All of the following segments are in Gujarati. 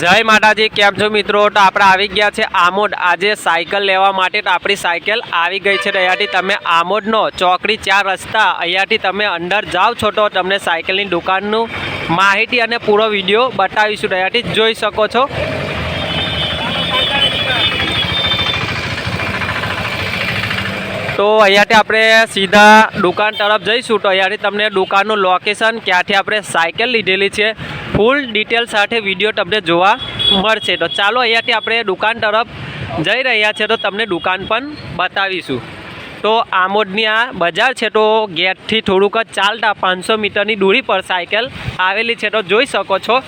જય માતાજી, કેમ છો મિત્રો? તો આપણે આવી ગયા છે આમોદ. આજે સાયકલ લેવા માટે તો આપણી સાયકલ આવી ગઈ છે. અહીંયાથી તમે આમોદનો ચોકડી ચાર રસ્તા અહીંયાથી તમે અંદર જાઓ છો તો તમને સાયકલની દુકાનનું માહિતી અને પૂરો વીડિયો બતાવીશું. અહીંયાથી જોઈ શકો છો. તો અહીંયાથી આપણે સીધા દુકાન તરફ જઈશું. તો અહીંયાથી તમને દુકાનનું લોકેશન ક્યાંથી આપણે સાયકલ લીધેલી છે ફૂલ ડિટેલ સાથે વીડિયો તમને જોવા મળશે. તો ચાલો અહીંયાથી આપણે દુકાન તરફ જઈ રહ્યા છે, તો તમને દુકાન પણ બતાવીશું. તો આમોદની આ બજાર છે, તો ગેટથી થોડુંક જ ચાલતા પાંચસો મીટરની દૂરી પર સાયકલ આવેલી છે. તો જોઈ શકો છો.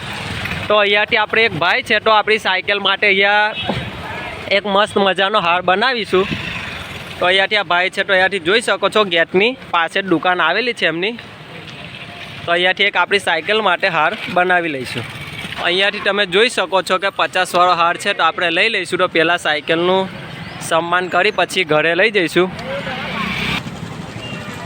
તો અહીંયાથી આપણે એક ભાઈ છે, તો આપણી સાયકલ માટે અહીંયા એક મસ્ત મજાનો હાર બનાવીશું. તો અહીંયાથી આ ભાઈ છે, તો અહીંયાથી જોઈ શકો છો ગેટની પાસે દુકાન આવેલી છે એમની. તો અહીંયાથી એક આપણી સાયકલ માટે હાર બનાવી લઈશું. અહીંયાથી તમે જોઈ શકો છો કે પચાસવાળો હાર છે, તો આપણે લઈ લઈશું. તો પહેલાં સાયકલનું સન્માન કરી, પછી ઘરે લઈ જઈશું.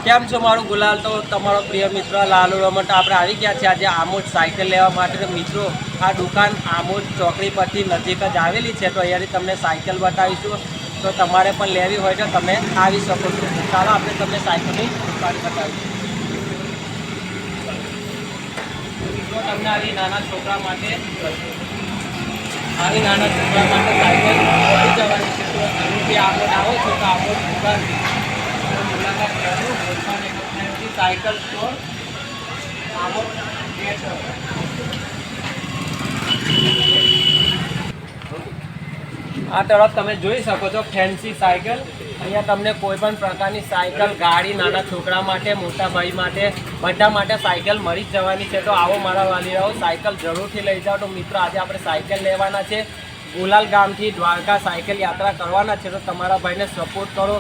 કેમ છો મારું ગુલાલ? તો તમારો પ્રિય મિત્ર લાલુ રમત આપણે આવી ગયા છે આજે આમોદ સાયકલ લેવા માટે. મિત્રો, આ દુકાન આમોદ ચોકડી પરથી નજીક જ આવેલી છે, તો અહીંયાથી તમને સાયકલ બતાવીશું. તો તમારે પણ લેવી હોય તો તમે આવી શકો છો. ચાલો, આપણે તમને સાયકલની દુકાન બતાવીશું તો તમને આવી નાના છોકરા માટે આવી નાના છોકરા માટે સાયકલ મળી જવાની છે. તો અહીંથી આમોદ આવો છો તો આપણો દુકાન. મુલાકાત સાયકલ સ્ટોર ગેટ આ તરફ તમે જોઈ શકો છો ફેન્સી સાયકલ. અહીંયા તમને કોઈ પણ પ્રકારની સાયકલ, ગાડી, નાના છોકરા માટે, મોટા ભાઈ માટે, બધા માટે સાયકલ મળી જ જવાની છે. તો આવો મારા વાલીરાઓ, સાયકલ જરૂરથી લઈ જાઓ. તો મિત્રો, આજે આપણે સાયકલ લેવાના છે. ગુલાલ ગામથી દ્વારકા સાયકલ યાત્રા કરવાના છે. તો તમારા ભાઈને સપોર્ટ કરો.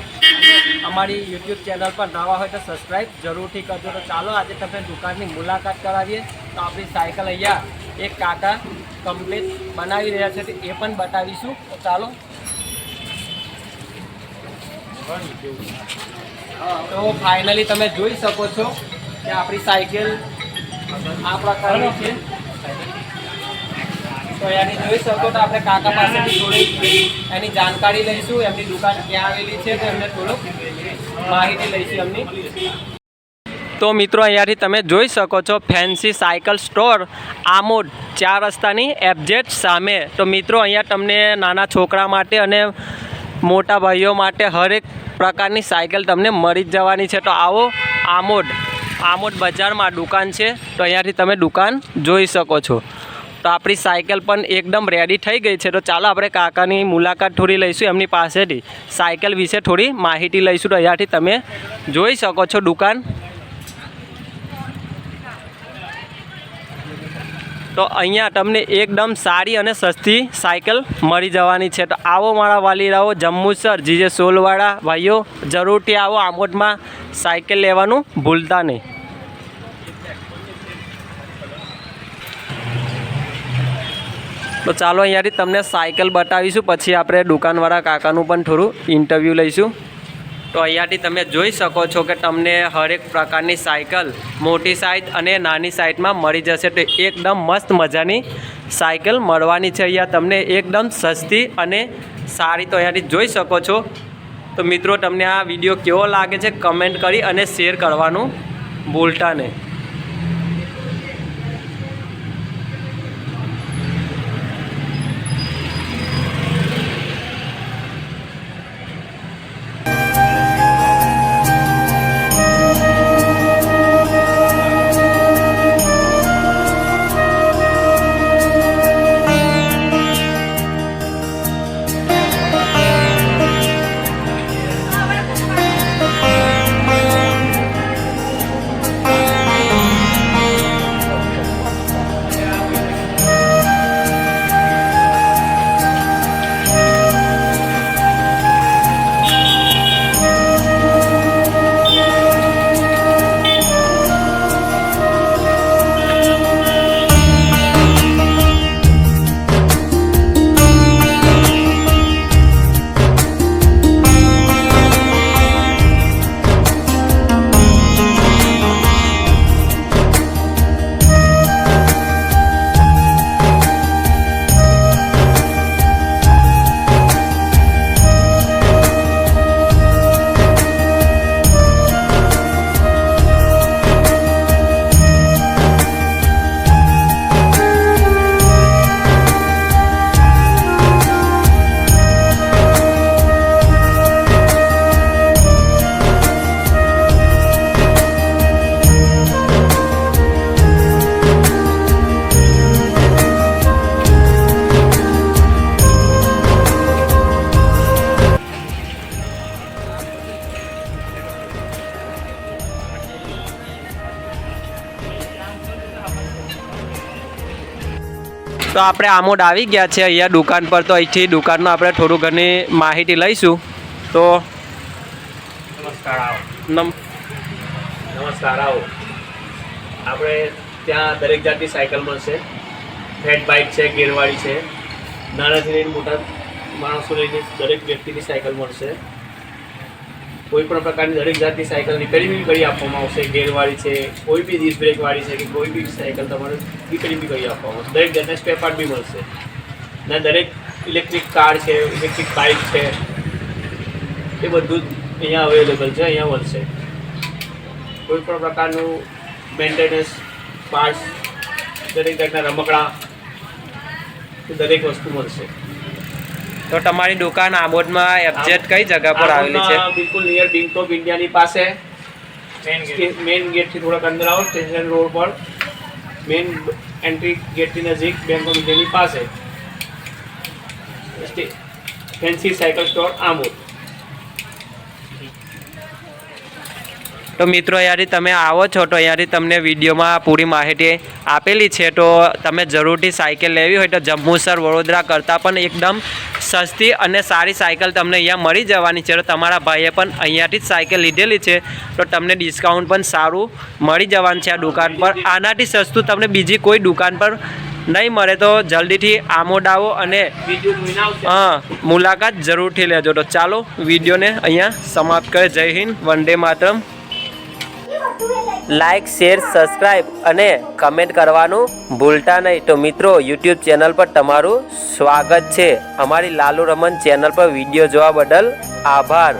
અમારી યુટ્યુબ ચેનલ પર નવા હોય તો સબસ્ક્રાઈબ જરૂરથી કરજો. તો ચાલો, આજે તમે દુકાનની મુલાકાત કરાવીએ. તો આપણી સાયકલ અહીંયા એક કાકા કમ્પ્લીટ બનાવી રહ્યા છે એ પણ બતાવીશું. ચાલો. તો ફાઇનલી તમે જોઈ શકો છો કે આપણી સાયકલ આ પ્રકારની છે. તો એની જોઈ શકો તો આપણે કાકા પાસેથી થોડી એની જાણકારી લઈશું. એમની દુકાન ક્યાં આવેલી છે તો એમને થોડુંક માહિતી લઈશું એમની. તો મિત્રો, અહીંયાથી તમે જોઈ શકો છો ફેન્સી સાયકલ સ્ટોર આમોદ, ચાર રસ્તાની એબજેટ સામે. તો મિત્રો, અહીંયા તમને નાના છોકરા માટે અને મોટા ભાઈઓ માટે હરેક પ્રકારની સાયકલ તમને મળી જ જવાની છે. તો આવો આમોદ આમોદ બજારમાં દુકાન છે. તો અહીંયાથી તમે દુકાન જોઈ શકો છો. તો આપણી સાયકલ પણ એકદમ રેડી થઈ ગઈ છે. તો ચાલો આપણે કાકાની મુલાકાત થોડી લઈશું, એમની પાસેથી. સાયકલ વિશે થોડી માહિતી લઈશું. તો અહીંયાથી તમે જોઈ શકો છો દુકાન. તો અહીંયા તમને એકદમ સારી અને સસ્તી સાયકલ મળી જવાની છે. તો આવો મારા વાલીરાઓ જંબુસર જીજે સોલવાળા ભાઈઓ, જરૂરથી આવો, આમોદમાં સાયકલ લેવાનું ભૂલતા નહીં. તો ચાલો અહીંયાથી તમને સાયકલ બતાવીશું, પછી આપણે દુકાનવાળા કાકાનું પણ થોડું ઇન્ટરવ્યૂ લઈશું. તો અહીંયાથી તમે જોઈ શકો છો કે તમને હરેક પ્રકારની સાયકલ, મોટી સાઇઝ અને નાની સાઇઝમાં મળી જશે. તો એકદમ મસ્ત મજાની સાયકલ મળવાની છે અહીંયા. તમને એકદમ સસ્તી અને સારી તો અહીંયાથી જોઈ શકો છો. તો મિત્રો, તમને આ વીડિયો કેવો લાગે છે, કમેન્ટ કરી અને શેર કરવાનું ભૂલતા નહીં. તો આપણે આમોડ આવી ગયા છે અહીંયા દુકાન પર. તો અહીંથી દુકાનનો આપણે થોડું ઘણી માહિતી લઈશું. તો નમસ્કાર આવો નમ નમસ્કાર, આવો. આપણે ત્યાં દરેક જાતની સાયકલ મળશે. ફેટ બાઇક છે, ગેરવાળી છે. નાનાથી લઈને મોટા માણસો લઈને દરેક વ્યક્તિની સાયકલ મળશે. કોઈ પણ પ્રકારની દરેક જાતની સાયકલ રિપેરિંગ કરી આપવામાં આવશે, ગેરવાળી છે, કોઈ બી ડિસ્ક બ્રેકવાળી છે કે કોઈ બી સાયકલ તમારે રિપેરિંગ બી કરી આપવામાં આવશે. દરેક જાતના સ્પેર પાર્ટ બી મળશે. ને, દરેક ઇલેક્ટ્રિક કાર છે ઇલેક્ટ્રિક બાઇક છે, એ બધું જ અહીંયા અવેલેબલ છે, અહીંયા મળશે. કોઈ પણ પ્રકારનું મેન્ટેનન્સ પાર્ટ્સ દરેક જાતના રમકડા દરેક વસ્તુ મળશે. તો તમારી દુકાન આબોદમાં એક્ઝેક્ટ કઈ જગ્યા પર આવેલી છે? બિલકુલ નિયર બેંક ઓફ ઇન્ડિયાની પાસે. મેઇન ગેટથી થોડાક અંદર આવો સ્ટેશન રોડ પર. મેઇન એન્ટ્રી ગેટની નજીક બેંક ઓફ ઇન્ડિયાની પાસે. ફેન્સી સાયકલ સ્ટોર આમોદ તો મિત્રો યારી તમે આવો છો તો યારી તમને વિડીયોમાં પૂરી માહિતી આપેલી છે. તો તમે જરૂરથી સાયકલ લેવી હોય તો જંબુસર વડોદરા કરતાં પણ એકદમ સસ્તી અને સારી સાયકલ તમને અહીંયા મળી જવાની છે. તો તમારા ભાઈએ પણ અહીંયાથી જ સાયકલ લીધેલી છે. તો તમને ડિસ્કાઉન્ટ પણ સારું મળી જવાનું છે આ દુકાન પર. આનાથી સસ્તું તમને બીજી કોઈ દુકાન પર નહીં મળે તો જલ્દીથી આવો અને હા, મુલાકાત જરૂરથી લેજો. તો ચાલો વિડીયોને અહીંયા સમાપ્ત કરે Jai Hind, Vande Mataram. Like share subscribe અને કમેન્ટ કરવાનું ભૂલતા નહીં. તો મિત્રો, યુટ્યુબ ચેનલ પર તમારું સ્વાગત છે. અમારી લાલુ રમન ચેનલ પર વીડિયો જોવા બદલ આભાર.